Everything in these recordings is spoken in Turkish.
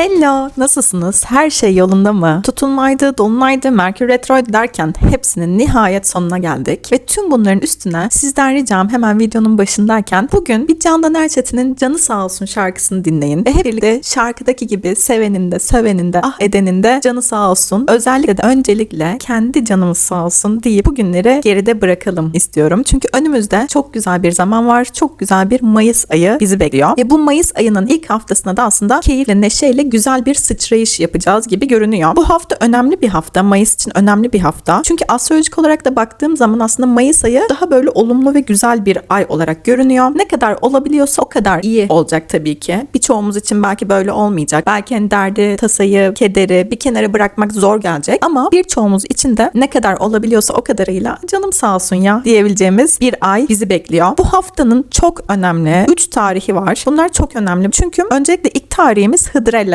Hello, nasılsınız? Her şey yolunda mı? Tutulmaydı, dolunaydı, Merkür Retroid derken hepsinin nihayet sonuna geldik. Ve tüm bunların üstüne sizden ricam hemen videonun başındayken bugün bir Candan Erçetin'in Canı Sağ Olsun şarkısını dinleyin. Ve hep birlikte şarkıdaki gibi sevenin de, sövenin de, ah edenin de canı sağ olsun. Özellikle de öncelikle kendi canımız sağ olsun deyip bugünleri geride bırakalım istiyorum. Çünkü önümüzde çok güzel bir zaman var. Çok güzel bir Mayıs ayı bizi bekliyor. Ve bu Mayıs ayının ilk haftasında da aslında keyifle, neşeyle güzel bir sıçrayış yapacağız gibi görünüyor. Bu hafta önemli bir hafta. Mayıs için önemli bir hafta. Çünkü astrolojik olarak da baktığım zaman aslında Mayıs ayı daha böyle olumlu ve güzel bir ay olarak görünüyor. Ne kadar olabiliyorsa o kadar iyi olacak tabii ki. Birçoğumuz için belki böyle olmayacak. Belki hani derdi, tasayı, kederi bir kenara bırakmak zor gelecek. Ama birçoğumuz için de ne kadar olabiliyorsa o kadarıyla canım sağ olsun ya diyebileceğimiz bir ay bizi bekliyor. Bu haftanın çok önemli 3 tarihi var. Bunlar çok önemli. Çünkü öncelikle ilk tarihimiz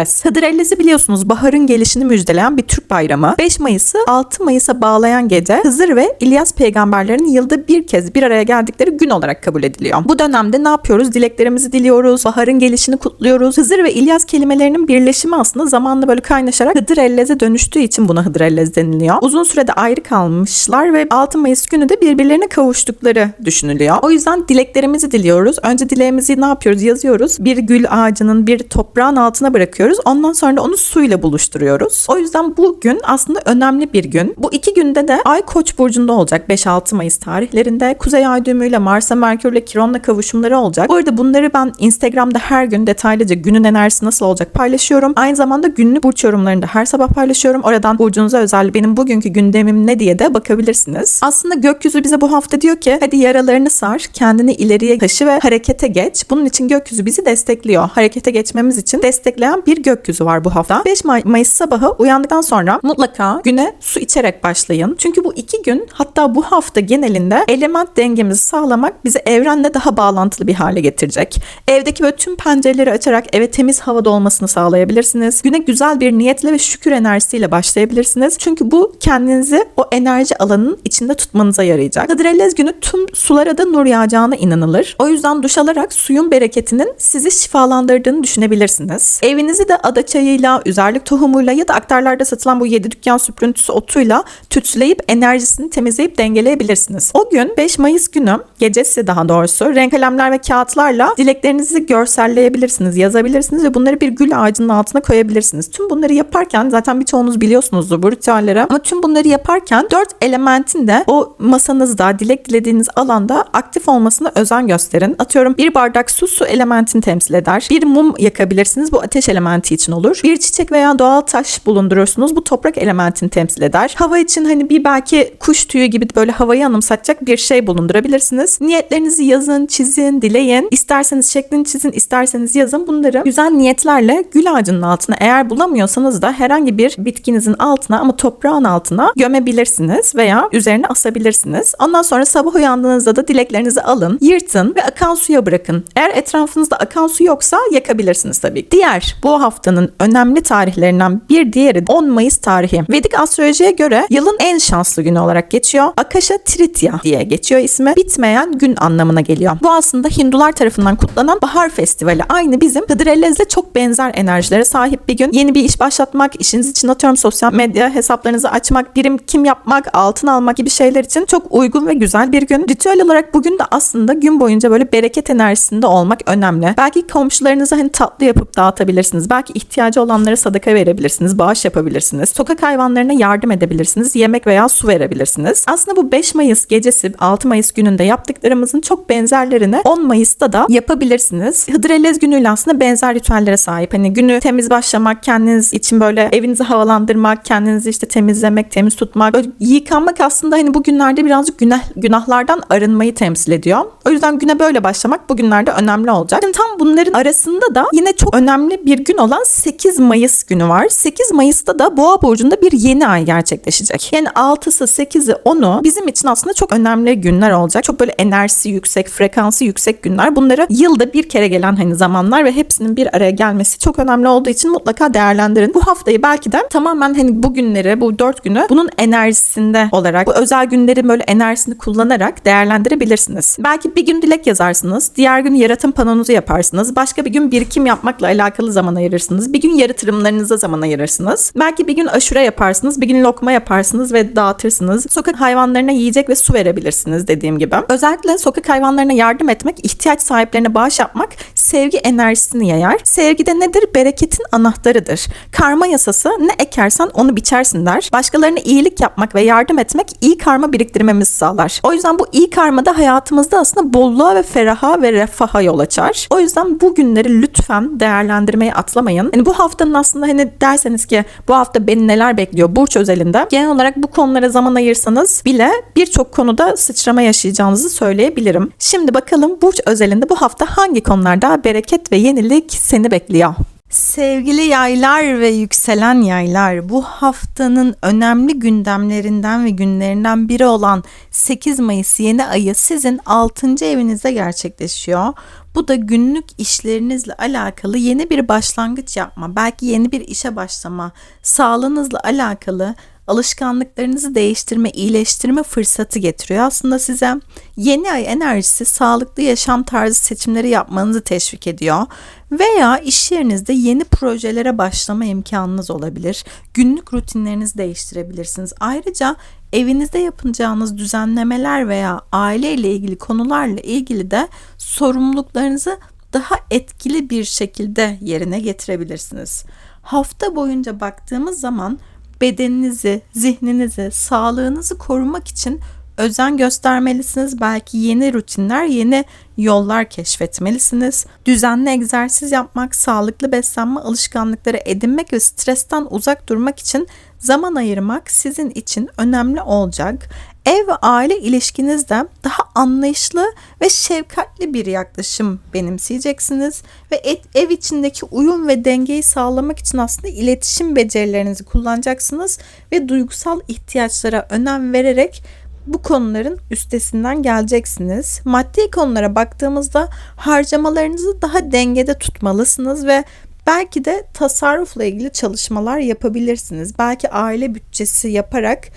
Hıdrellez. Hıdrellez'i biliyorsunuz baharın gelişini müjdeleyen bir Türk bayramı. 5 Mayıs'ı 6 Mayıs'a bağlayan gece Hızır ve İlyas peygamberlerin yılda bir kez bir araya geldikleri gün olarak kabul ediliyor. Bu dönemde ne yapıyoruz? Dileklerimizi diliyoruz. Baharın gelişini kutluyoruz. Hızır ve İlyas kelimelerinin birleşimi aslında zamanla böyle kaynaşarak Hıdrellez'e dönüştüğü için buna Hıdrellez deniliyor. Uzun sürede ayrı kalmışlar ve 6 Mayıs günü de birbirlerine kavuştukları düşünülüyor. O yüzden dileklerimizi diliyoruz. Önce dileğimizi ne yapıyoruz? Yazıyoruz. Bir gül ağacının bir toprağın altına bırakıyoruz. Ondan sonra da onu suyla buluşturuyoruz. O yüzden bu gün aslında önemli bir gün. Bu iki günde de Ay Koç burcunda olacak 5-6 Mayıs tarihlerinde. Kuzey Ay düğümüyle Mars'a Merkür'le Kiron'la kavuşumları olacak. Bu arada bunları ben Instagram'da her gün detaylıca günün enerjisi nasıl olacak paylaşıyorum. Aynı zamanda günlük burç yorumlarını da her sabah paylaşıyorum. Oradan burcunuza özel benim bugünkü gündemim ne diye de bakabilirsiniz. Aslında gökyüzü bize bu hafta diyor ki hadi yaralarını sar, kendini ileriye taşı ve harekete geç. Bunun için gökyüzü bizi destekliyor. Harekete geçmemiz için destekleyen bir gökyüzü var bu hafta. 5 May- Mayıs sabahı uyandıktan sonra mutlaka güne su içerek başlayın. Çünkü bu iki gün hatta bu hafta genelinde element dengemizi sağlamak bizi evrenle daha bağlantılı bir hale getirecek. Evdeki böyle tüm pencereleri açarak eve temiz havada olmasını sağlayabilirsiniz. Güne güzel bir niyetle ve şükür enerjisiyle başlayabilirsiniz. Çünkü bu kendinizi o enerji alanının içinde tutmanıza yarayacak. Hıdrellez günü tüm sulara da nur yağacağına inanılır. O yüzden duş alarak suyun bereketinin sizi şifalandırdığını düşünebilirsiniz. Evinizi de ada çayıyla, üzerlik tohumuyla ya da aktarlarda satılan bu 7 dükkan süprüntüsü otuyla tütsüleyip enerjisini temizleyip dengeleyebilirsiniz. O gün 5 Mayıs günü gecesi daha doğrusu renk kalemler ve kağıtlarla dileklerinizi görselleyebilirsiniz, yazabilirsiniz ve bunları bir gül ağacının altına koyabilirsiniz. Tüm bunları yaparken zaten birçoğunuz biliyorsunuzdur bu ritüelleri ama tüm bunları yaparken dört elementin de o masanızda, dilek dilediğiniz alanda aktif olmasına özen gösterin. Atıyorum bir bardak su su elementini temsil eder. Bir mum yakabilirsiniz. Bu ateş elementi için olur. Bir çiçek veya doğal taş bulundurursunuz. Bu toprak elementini temsil eder. Hava için hani bir belki kuş tüyü gibi böyle havayı anımsatacak bir şey bulundurabilirsiniz. Niyetlerinizi yazın, çizin, dileyin. İsterseniz şeklini çizin, isterseniz yazın. Bunları güzel niyetlerle gül ağacının altına eğer bulamıyorsanız da herhangi bir bitkinizin altına ama toprağın altına gömebilirsiniz veya üzerine asabilirsiniz. Ondan sonra sabah uyandığınızda da dileklerinizi alın, yırtın ve akan suya bırakın. Eğer etrafınızda akan su yoksa yakabilirsiniz tabii. Diğer bu haftanın önemli tarihlerinden bir diğeri 10 Mayıs tarihi. Vedik astrolojiye göre yılın en şanslı günü olarak geçiyor. Akasha Tritya diye geçiyor ismi. Bitmeyen gün anlamına geliyor. Bu aslında Hindular tarafından kutlanan bahar festivali. Aynı bizim Hıdrellez'le çok benzer enerjilere sahip bir gün. Yeni bir iş başlatmak, işiniz için atıyorum sosyal medya hesaplarınızı açmak, birim kim yapmak, altın almak gibi şeyler için çok uygun ve güzel bir gün. Ritüel olarak bugün de aslında gün boyunca böyle bereket enerjisinde olmak önemli. Belki komşularınıza hani tatlı yapıp dağıtabilirsiniz. Belki ihtiyacı olanlara sadaka verebilirsiniz, bağış yapabilirsiniz. Sokak hayvanlarına yardım edebilirsiniz. Yemek veya su verebilirsiniz. Aslında bu 5 Mayıs gecesi 6 Mayıs gününde yaptıklarımızın çok benzerlerini 10 Mayıs'ta da yapabilirsiniz. Hıdrellez günüyle aslında benzer ritüellere sahip. Hani günü temiz başlamak, kendiniz için böyle evinizi havalandırmak, kendinizi işte temizlemek, temiz tutmak. Böyle yıkanmak aslında hani bugünlerde birazcık günah, günahlardan arınmayı temsil ediyor. O yüzden güne böyle başlamak bugünlerde önemli olacak. Şimdi tam bunların arasında da yine çok önemli bir gün olan 8 Mayıs günü var. 8 Mayıs'ta da Boğa burcunda bir yeni ay gerçekleşecek. Yani 6'sı, 8'i, 10'u bizim için aslında çok önemli günler olacak. Çok böyle enerjisi yüksek, frekansı yüksek günler. Bunları yılda bir kere gelen hani zamanlar ve hepsinin bir araya gelmesi çok önemli olduğu için mutlaka değerlendirin. Bu haftayı belki de tamamen hani bu günleri, bu 4 günü bunun enerjisinde olarak, bu özel günlerin böyle enerjisini kullanarak değerlendirebilirsiniz. Belki bir gün dilek yazarsınız, diğer gün yaratım panonuzu yaparsınız, başka bir gün birikim yapmakla alakalı zaman ayırırsınız ayırırsınız. Bir gün yatırımlarınıza zaman ayırırsınız. Belki bir gün aşure yaparsınız, bir gün lokma yaparsınız ve dağıtırsınız. Sokak hayvanlarına yiyecek ve su verebilirsiniz dediğim gibi. Özellikle sokak hayvanlarına yardım etmek, ihtiyaç sahiplerine bağış yapmak sevgi enerjisini yayar. Sevgi de nedir? Bereketin anahtarıdır. Karma yasası ne ekersen onu biçersin der. Başkalarına iyilik yapmak ve yardım etmek iyi karma biriktirmemizi sağlar. O yüzden bu iyi karma da hayatımızda aslında bolluğa ve feraha ve refaha yol açar. O yüzden bu günleri lütfen değerlendirmeyi atlamayın. Yani bu haftanın aslında hani derseniz ki bu hafta beni neler bekliyor burç özelinde genel olarak bu konulara zaman ayırsanız bile birçok konuda sıçrama yaşayacağınızı söyleyebilirim. Şimdi bakalım burç özelinde bu hafta hangi konularda bereket ve yenilik seni bekliyor? Sevgili yaylar ve yükselen yaylar bu haftanın önemli gündemlerinden ve günlerinden biri olan 8 Mayıs yeni ayı sizin 6. evinizde gerçekleşiyor. Bu da günlük işlerinizle alakalı yeni bir başlangıç yapma, belki yeni bir işe başlama, sağlığınızla alakalı alışkanlıklarınızı değiştirme, iyileştirme fırsatı getiriyor. Aslında size yeni ay enerjisi sağlıklı yaşam tarzı seçimleri yapmanızı teşvik ediyor. Veya iş yerinizde yeni projelere başlama imkanınız olabilir. Günlük rutinlerinizi değiştirebilirsiniz. Ayrıca evinizde yapacağınız düzenlemeler veya aile ile ilgili konularla ilgili de sorumluluklarınızı daha etkili bir şekilde yerine getirebilirsiniz. Hafta boyunca baktığımız zaman bedeninizi, zihninizi, sağlığınızı korumak için özen göstermelisiniz. Belki yeni rutinler, yeni yollar keşfetmelisiniz. Düzenli egzersiz yapmak, sağlıklı beslenme alışkanlıkları edinmek ve stresten uzak durmak için zaman ayırmak sizin için önemli olacak. Ev ve aile ilişkinizde daha anlayışlı ve şefkatli bir yaklaşım benimseyeceksiniz ve ev içindeki uyum ve dengeyi sağlamak için aslında iletişim becerilerinizi kullanacaksınız ve duygusal ihtiyaçlara önem vererek bu konuların üstesinden geleceksiniz. Maddi konulara baktığımızda harcamalarınızı daha dengede tutmalısınız ve belki de tasarrufla ilgili çalışmalar yapabilirsiniz. Belki aile bütçesi yaparak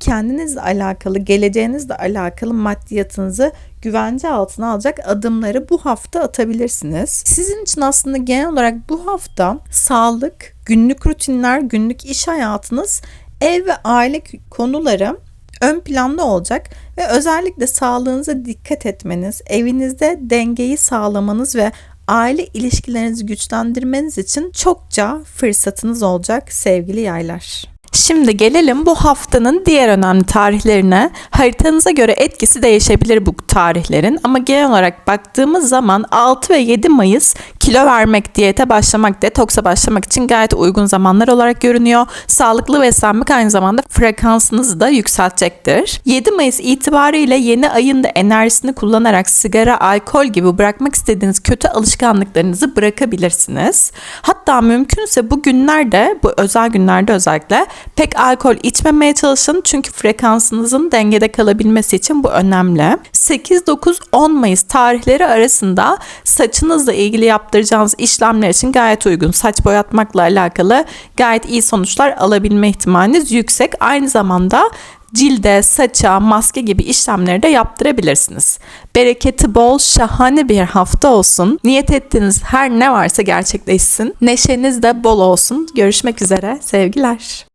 kendinizle alakalı, geleceğinizle alakalı maddiyatınızı güvence altına alacak adımları bu hafta atabilirsiniz. Sizin için aslında genel olarak bu hafta sağlık, günlük rutinler, günlük iş hayatınız, ev ve aile konuları ön planda olacak ve özellikle sağlığınıza dikkat etmeniz, evinizde dengeyi sağlamanız ve aile ilişkilerinizi güçlendirmeniz için çokça fırsatınız olacak sevgili yaylar. Şimdi gelelim bu haftanın diğer önemli tarihlerine. Haritanıza göre etkisi değişebilir bu tarihlerin ama genel olarak baktığımız zaman 6 ve 7 Mayıs kilo vermek, diyete başlamak, detoksa başlamak için gayet uygun zamanlar olarak görünüyor. Sağlıklı beslenmek aynı zamanda frekansınızı da yükseltecektir. 7 Mayıs itibariyle yeni ayın da enerjisini kullanarak sigara, alkol gibi bırakmak istediğiniz kötü alışkanlıklarınızı bırakabilirsiniz. Hatta mümkünse bu günlerde, bu özel günlerde özellikle pek alkol içmemeye çalışın çünkü frekansınızın dengede kalabilmesi için bu önemli. 8, 9, 10 Mayıs tarihleri arasında saçınızla ilgili yaptıracağınız işlemler için gayet uygun. Saç boyatmakla alakalı gayet iyi sonuçlar alabilme ihtimaliniz yüksek. Aynı zamanda cilde, saça, maske gibi işlemleri de yaptırabilirsiniz. Bereketi bol, şahane bir hafta olsun. Niyet ettiğiniz her ne varsa gerçekleşsin. Neşeniz de bol olsun. Görüşmek üzere. Sevgiler.